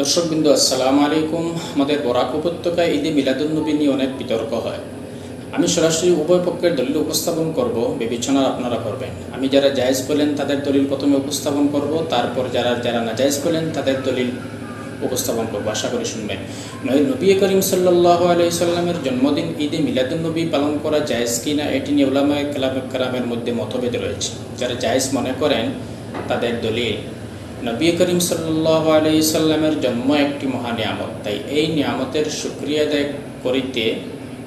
দর্শকবৃন্দ, আসসালামু আলাইকুম। আমাদের বরাক উপত্যকায় ঈদে মিলাদুন্নবী নিয়ে অনেক বিতর্ক হয়। আমি সরাসরি উভয় পক্ষের দলিল উপস্থাপন করব, বিবেচনা আপনারা করবেন। আমি যারা জায়েজ বলেন তাদের দলিল প্রথমে উপস্থাপন করব, তারপর যারা যারা না নাজায়েজ বলেন তাদের দলিল উপস্থাপন করব। আশা করি শুনবেন। নবী করিম সাল্লাহ আলাইসাল্লামের জন্মদিন ঈদে মিলাদুন্নবী পালন করা জায়েজ কিনা এটি নিয়ে উলামায় কালাম কালামের মধ্যে মতভেদ রয়েছে। যারা জায়েজ মনে করেন তাদের দলিল নবী করিম সাল্লাহ আলাইসাল্লামের জন্ম একটি মহা নিয়ামত। তাই এই নিয়ামতের সুক্রিয়া আদায় করিতে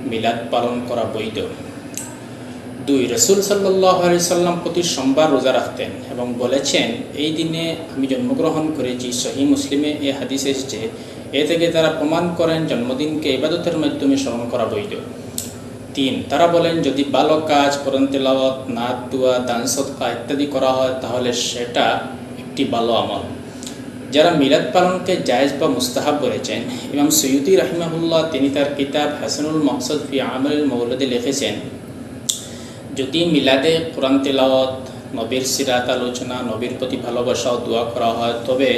মিলাদ পালন করা বৈধ। দুই, রসুল সাল্লাহ সাল্লাম প্রতি সোমবার রোজা রাখতেন এবং বলেছেন, এই দিনে আমি জন্মগ্রহণ করেছি সহি মুসলিমে। এ হাদিস এসেছে, এ থেকে তারা প্রমাণ করেন জন্মদিনকে ইবাদতের মাধ্যমে স্মরণ করা বৈধ। তিন, তারা বলেন, যদি ভালো কাজ কোরআন তেলাওয়াত নাচ দুয়া, দান সৎকা ইত্যাদি করা হয়, তাহলে সেটা একটি ভালো আমল। যারা মিলাদ পালনকে জায়েজ বা মুস্তাহাব বলেছেন, ইমাম সৈয়দি রাহিমাহুল্লাহ তিনি তার কিতাব হাসানুল মকসদ ফি আমল মৌলদে লিখেছেন, যদি মিলাদে কোরআন তেলাওয়াত, নবীর সিরাত আলোচনা, নবীর প্রতি ভালোবাসা ও দোয়া করা হয়, তবে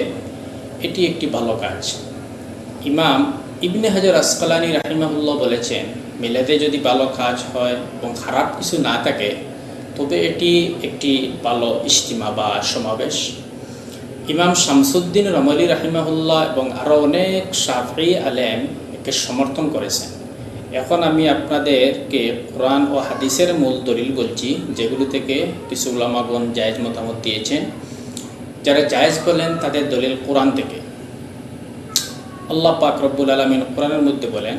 এটি একটি ভালো কাজ। ইমাম ইবনে হাজার আসকালানি রাহিমাহুল্লাহ বলেছেন, মিলাদে যদি ভালো কাজ হয় এবং খারাপ কিছু না থাকে, তবে এটি একটি ভালো ইস্তিমা বা সমাবেশ। ইমাম শামসুদ্দিন রমলি রাহিমাহুল্লাহ এবং আরও অনেক সাফি আলেম একে সমর্থন করেছেন। এখন আমি আপনাদেরকে কোরআন ও হাদিসের মূল দলিল বলছি, যেগুলো থেকে কিছু উলামাগণ জায়েজ মতামত দিয়েছেন। যারা জায়েজ বলেন তাদের দলিল কোরআন থেকে। আল্লাহ পাক রব্বুল আলমিন কোরআনের মধ্যে বলেন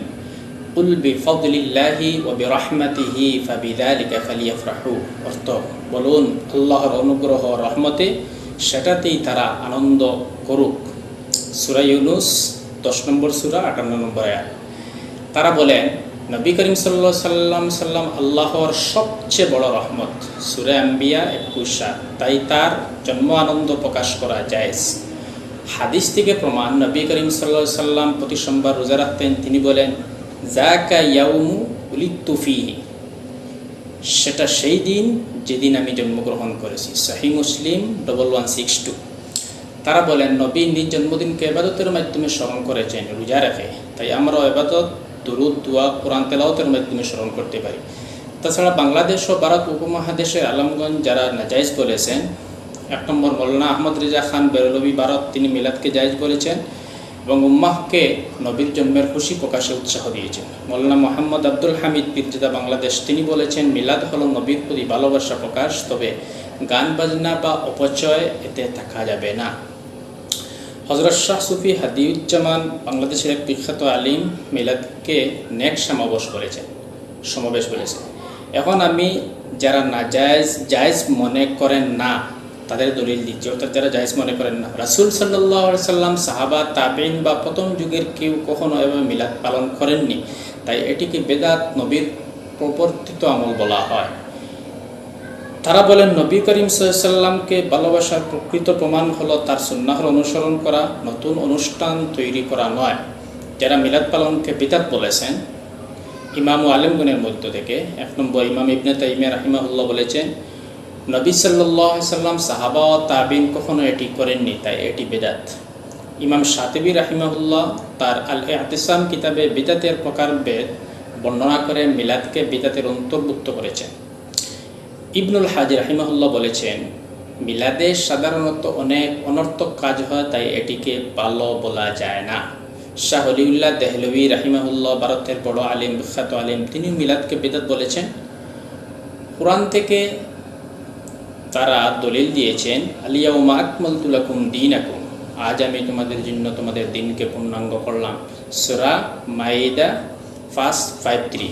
উল বিফদলিল্লাহি ও বিরহমাতিহি ফাবিদালিকা ফালিয়াফরাহু। অর্থ, বলুন, আল্লাহর অনুগ্রহ রহমতে সেটাতেই তারা আনন্দ করুক। সুরা ইউনুস, দশ নম্বর সুরা, আটান্ন নম্বর আয়াত। তারা বলেন, নবী করিম সাল্লা সাল্লাম সাল্লাম আল্লাহর সবচেয়ে বড় রহমত, সুরে আম্বিয়া একুশা তাই তার জন্ম আনন্দ প্রকাশ করা জায়েজ। হাদিস থেকে প্রমাণ, নবী করিম সাল্লা সাল্লাম প্রতি সোমবার রোজা রাখতেন, তিনি বলেন জাকা ইয়াউমু উলিতুফি সেটা সেই দিন যেদিন আমি জন্মগ্রহণ করেছি। সাহি মুসলিম ডবল ওয়ান সিক্স টু তারা বলেন, নবী নিজ জন্মদিনকে এবাদতের মাধ্যমে স্মরণ করেছেন, রোজা রাখে। তাই আমরাও এবাদত, দুরুদ, দোয়া, কোরআন তেলাওতের মাধ্যমে স্মরণ করতে পারি। তাছাড়া বাংলাদেশ ও ভারত উপমহাদেশের আলমগঞ্জ যারা নাজাইজ বলেছেন, এক নম্বর মৌলানা আহমদ রেজা খান বেরলবি ভারত, তিনি মিলাদকে জায়েজ বলেছেন। এবং উম্মাহকে নবীর জন্মের খুশি প্রকাশে উৎসাহ দিয়েছেন। মৌলানা মোহাম্মদ আব্দুল হামিদ পীরজাদা বাংলাদেশ, তিনি বলেছেন, মিলাদ হল নবীর প্রতি ভালোবাসা প্রকাশ, তবে গান বাজনা বা অপচয় এতে থাকা যাবে না। হজরত শাহ সুফি হাদিউজ্জামান বাংলাদেশের এক বিখ্যাত আলিম মিলাদকে নেক সমাবেশ করেছেন। সমাবেশ বলেছেন। এখন আমি যারা না জায়জ জায়জ মনে করেন না তাদের দলিল দিচ্ছে। অর্থাৎ যারা জায়জ মনে করেন না। রাসুল সাল্লাহ সাল্লাম সাহাবা তাবিন বা প্রথম যুগের কেউ কখনো এভাবে মিলাদ পালন করেননি। তাই এটিকে বেদাত, নবীর প্রবর্তিত আমল বলা হয়। তারা বলেন, নবী করিম সাল্লামকে ভালোবাসার প্রকৃত প্রমাণ হলো তার সুন্নাহর অনুসরণ করা, নতুন অনুষ্ঠান তৈরি করা নয়। যারা মিলাদ পালনকে বিদাত বলেছেন, ইমাম আলেমগুনের মধ্য থেকে, এক নম্বর ইমাম ইবনে তাইমিয়া রাহিমাহুল্লাহ বলেছেন নবী সাল্লাম সাহাবা ও তাবিন কখনো এটি করেননি, তাই এটি বেদাত। ইমাম সাতেবী রাহিমাহুল্লাহ তার আল এহতিসাম কিতাবে বিদাতের প্রকার বেদ বর্ণনা করে মিলাদকে বিদাতের অন্তর্ভুক্ত করেছেন। ইবনুল হাজি রাহিমাহুল্লাহ বলেছেন, মিলাদে সাধারণত অনেক অনর্থক কাজ হয়, তাই এটিকে ভালো বলা যায় না। শাহ অলিউল্লাহ দেহলভি রাহিমাহুল্লাহ ভারতের বড় আলিম, বিখ্যাত আলিম, তিনি মিলাদকে বেদাত বলেছেন। কোরআন থেকে তারা দলিল দিয়েছেন আলিয়া উমা আকমল তুলাকুম দিন আকুম আজ আমি তোমাদের জন্য তোমাদের দিনকে পূর্ণাঙ্গ করলাম। সুরা মাইদা ফার্স্ট ফাইভ থ্রি।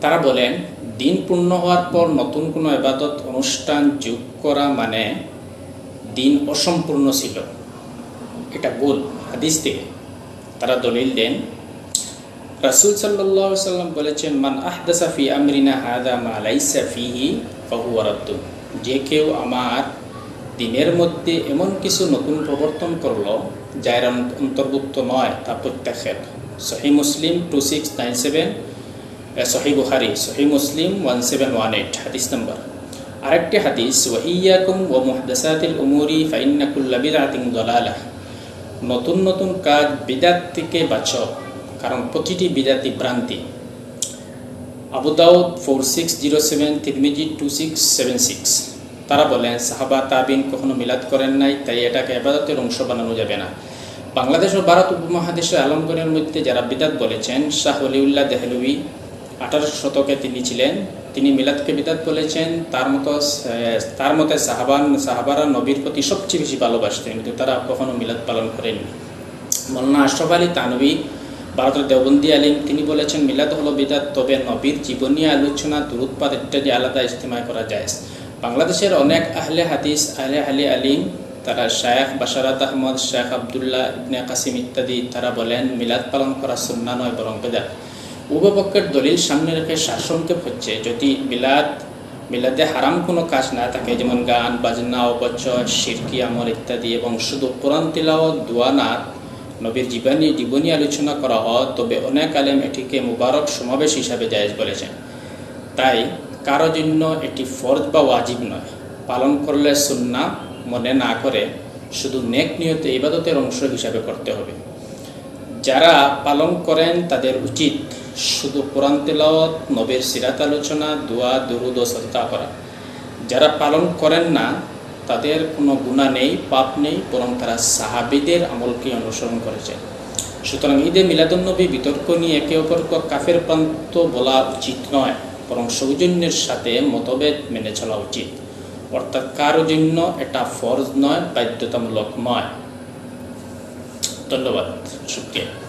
তারা বলেন, দিন পূর্ণ হওয়ার পর নতুন কোনো এবাদত অনুষ্ঠান, যোগ করা মানে দিন অসম্পূর্ণ ছিল। এটা ভুল, হাদিস থেকে। তারা দলিল দেন, রাসুল সাল্লাহ সাল্লাম বলেছেন, মান আহদাসাফি আমরিনা হাদা মা লাইসা ফিহি ফাহুয়ারাদ্দু যে কেউ আমার দিনের মধ্যে এমন কিছু নতুন প্রবর্তন করল, যার অন্তর্ভুক্ত নয়, তা প্রত্যাখ্যাত। সহি মুসলিম টু সিক্স নাইন সেভেন সহি বুখারি সহি মুসলিম ওয়ান সেভেন ওয়ান এইট হাদিস নম্বর। আরেকটি হাদিস ওয়াইয়াকুম ও মুহদাসাতিল উমুরি ফাইন্নাকুল্লা বিদাতিন দলালা। নতুন নতুন কাজ বিদাত থেকে বাঁচ কারণ প্রতিটি বিদাতি ভ্রান্তি। আবু দাউদ ফোর সিক্স জিরো সেভেন তিরমিজি টু সিক্স সেভেন সিক্স তারা বলেন, সাহাবা তাবিন কখনো মিলাদ করেন নাই, তাই এটাকে আবাদতের অংশ বানানো যাবে না। বাংলাদেশ ও ভারত উপমহাদেশের আলমগণের মধ্যে যারা বিদাত বলেছেন, শাহ অলিউল্লাহ দেহলুই আঠারোশো শতকে তিনি ছিলেন। তিনি মিলাদকে বিদাত বলেছেন, তার মতো, তার মতে সাহাবান, সাহাবারা নবীর প্রতি সবচেয়ে বেশি ভালোবাসতেন, কিন্তু তারা কখনো মিলাদ পালন করেননি। মৌলানা আশরফ আলী তানবী ভারতের দেওবন্দি আলিম, তিনি বলেছেন, মিলাদ হলো বিদাত, তবে নবীর জীবনী আলোচনা দুরুৎপাদ ইত্যাদি আলাদা ইস্তেমায় করা যায় বাংলাদেশের অনেক আহলে হাদিস, আহলে আলি আলিম, তারা শায়েখ বাশারাত আহমদ শেখ আবদুল্লাহ ইবনে কাসিম ইত্যাদি, তারা বলেন, মিলাদ পালন করা সুন্না নয়, বরং বেদাত। উভপক্ষের দলিল সামনে রেখে শাসনক্ষেপ হচ্ছে, যদি মিলাদ, মিলাদে হারাম কোনো কাজ না থাকে, যেমন গান, বাজনা, অপচয়, শিরকি আমল ইত্যাদি, এবং শুধু কোরআন তিলাওয়াত, দোয়া নাথ নবীর জীবনী জীবনী আলোচনা করা হয়, তবে অনেক আলেম এটিকে মুবারক সমাবেশ হিসাবে জায়েজ বলেছেন। তাই কারও জন্য এটি ফরজ বা ওয়াজিব নয়। পালন করলে সুন্না মনে না করে শুধু নেক নিয়ত ইবাদতের অংশ হিসাবে করতে হবে। যারা পালন করেন তাদের উচিত শুধু কোরআন তেলাওয়াত, নবীর সিরাত আলোচনা, দোয়া, দুরুদ ও সদকা করা যারা পালন করেন না তাদের কোনো গুণা নেই, পাপ নেই, বরং তারা সাহাবিদের আমলকে অনুসরণ করেছে। সুতরাং ঈদে মিলাদুন্নবী বিতর্ক নিয়ে একে অপরকে কাফের প্রান্ত বলা উচিত নয়, বরং সৌজন্যের সাথে মতভেদ মেনে চলা উচিত। অর্থাৎ কারও জন্য এটা ফরজ নয়, বাধ্যতামূলক নয়। ধন্যবাদ শুক্রিয়া